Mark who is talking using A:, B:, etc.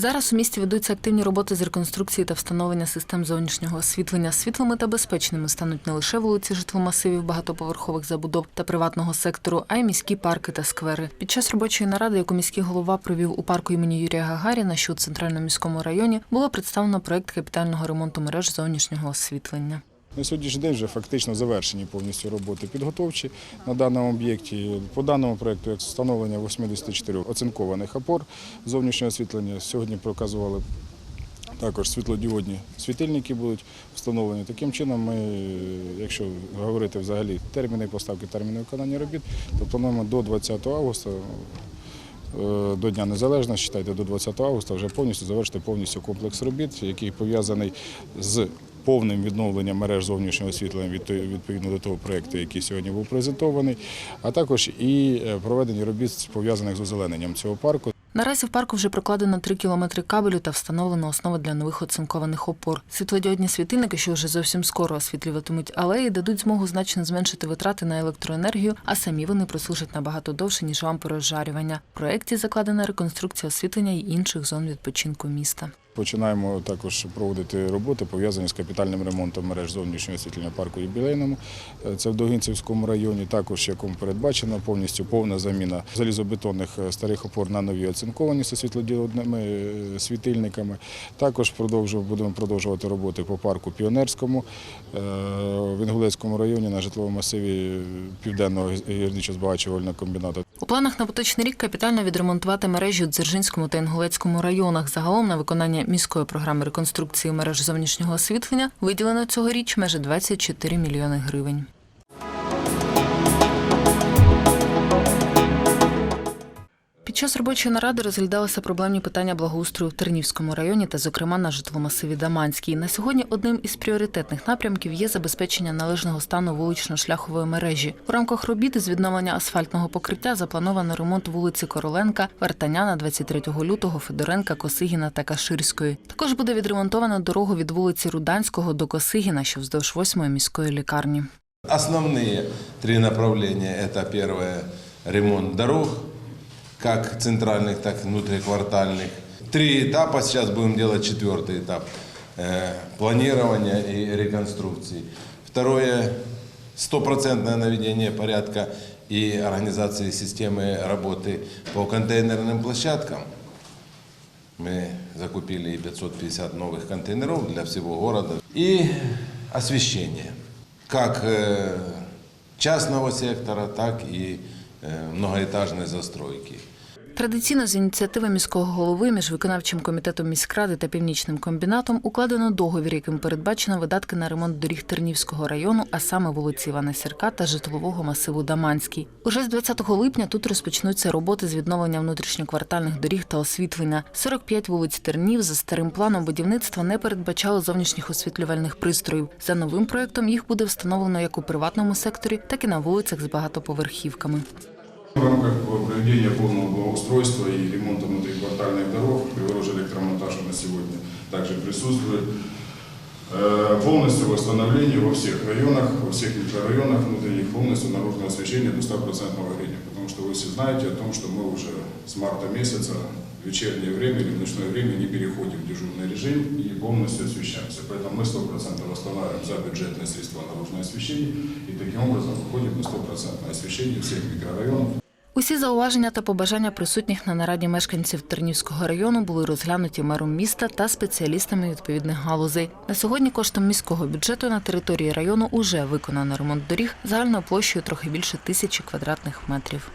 A: Зараз у місті ведуться активні роботи з реконструкції та встановлення систем зовнішнього освітлення. Світлими та безпечними стануть не лише вулиці житломасивів багатоповерхових забудов та приватного сектору, а й міські парки та сквери. Під час робочої наради, яку міський голова провів у парку імені Юрія Гагаріна, що у центральному міському районі, було представлено проект капітального ремонту мереж зовнішнього освітлення.
B: На сьогоднішній день вже фактично завершені повністю роботи підготовчі на даному об'єкті. По даному проєкту, як встановлення 84 оцинкованих опор зовнішнього освітлення, сьогодні проказували також світлодіодні світильники будуть встановлені. Таким чином, ми, якщо говорити взагалі терміни поставки, терміни виконання робіт, то плануємо до 20 августа. е, До Дня Незалежності, читайте, до 20 августа вже повністю завершити повністю комплекс робіт, який пов'язаний з повним відновленням мереж зовнішнього освітлення відповідно до того проєкту, який сьогодні був презентований, а також і е, проведення робіт пов'язаних з озелененням цього парку.
A: Наразі в парку вже прокладено 3 кілометри кабелю та встановлено основи для нових оцинкованих опор. Світлодіодні світильники, що вже зовсім скоро освітлюватимуть алеї, дадуть змогу значно зменшити витрати на електроенергію, а самі вони прослужать набагато довше, ніж лампи розжарювання. В проєкті закладена реконструкція освітлення й інших зон відпочинку міста.
B: Починаємо також проводити роботи, пов'язані з капітальним ремонтом мереж зовнішнього освітлення парку юбілейному. Е, Це в Довгинцівському районі, також якому передбачено повністю повна заміна залізобетонних е, старих опор на нові оцинковані зі світлодіодними е, світильниками. Також будемо продовжувати роботи по парку Піонерському в Інгулецькому районі на житловому масиві Південного гірничо-збагачувального комбінату.
A: У планах на поточний рік капітально відремонтувати мережі у Дзержинському та Інгулецькому районах. Загалом на виконання міської програми реконструкції мереж зовнішнього освітлення виділено цьогоріч майже 24 мільйони гривень. Під час робочої наради розглядалися проблемні питання благоустрою в Тернівському районі та, зокрема, на житломасиві Даманській. На сьогодні одним із пріоритетних напрямків є забезпечення належного стану вулично-шляхової мережі. У рамках робіт з відновлення асфальтного покриття заплановано ремонт вулиці Короленка, Вартаняна, 23 лютого, Федоренка, Косигіна та Каширської. Також буде відремонтовано дорогу від вулиці Руданського до Косигіна, що вздовж 8-ї міської лікарні.
C: Основные три направления – это первое – ремонт дорог, как центральных, так и внутриквартальных. Три этапа, сейчас будем делать четвертый этап э, – планирования и реконструкции. Второе – стопроцентное наведение порядка и организации системы работы по контейнерным площадкам. Мы закупили 550 новых контейнеров для всего города. И освещение. Как э, частного сектора, так и э, многоэтажной застройки.
A: Традиційно з ініціативи міського голови між виконавчим комітетом міськради та північним комбінатом укладено договір, яким передбачено видатки на ремонт доріг Тернівського району, а саме вулиці Івана Сірка та житлового масиву Даманський. Уже з 20 липня тут розпочнуться роботи з відновлення внутрішньоквартальних доріг та освітлення. 45 вулиць Тернів за старим планом будівництва не передбачало зовнішніх освітлювальних пристроїв. За новим проектом їх буде встановлено як у приватному секторі, так і на вулицях з багатоповерхівками.
B: В рамках проведения полного благоустройства и ремонта внутриквартальных дорог, Криворож электромонтаж на сегодня также присутствует. Э, Полностью восстановление во всех районах, во всех микрорайонах внутренних полностью наружное освещение до 100% горения. Потому что вы все знаете о том, что мы уже с марта месяца в вечернее время или в ночное время не переходим в дежурный режим и полностью освещаемся. Поэтому мы 100% восстанавливаем за бюджетные средства наружное освещение и таким образом выходим на 100% освещение всех микрорайонов.
A: Усі зауваження та побажання присутніх на нараді мешканців Тернівського району були розглянуті мером міста та спеціалістами відповідних галузей. На сьогодні коштом міського бюджету на території району уже виконано ремонт доріг загальною площею трохи більше тисячі квадратних метрів.